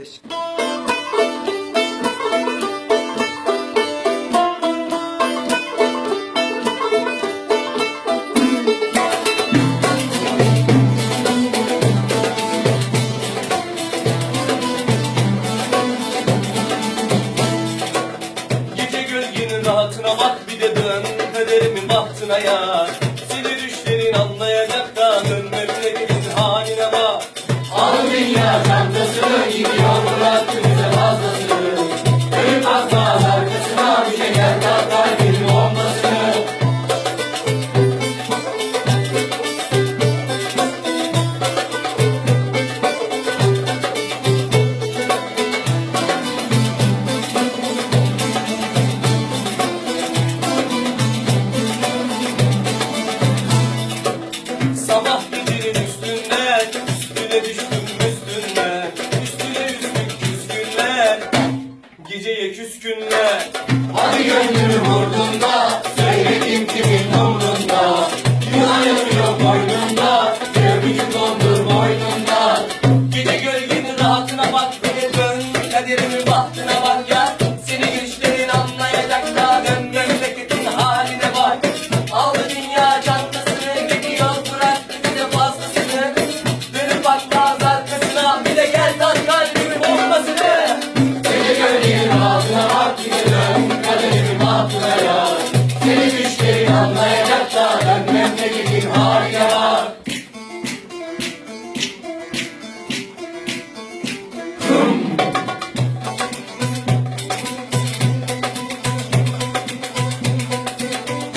5. Gece gölgenin rahatına bak bir de dön kaderimin bahtına ya Seni düşlerin anlayacak da dön memleketin haline bak Al dünya çantasını gidiyor Küskünler Hadi gönlümü vurduğunda Söyledim kimin umrunda. Yılanım yok boynunda Göbücük dondur boynunda. Gece gölgenin rahatına bak de dön kaderimin bahtına bak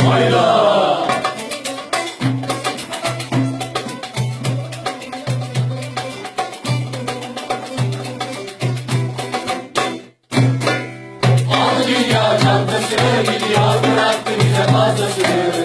Aldı dünya çantasını Gidiyor bıraktı bize fazlasını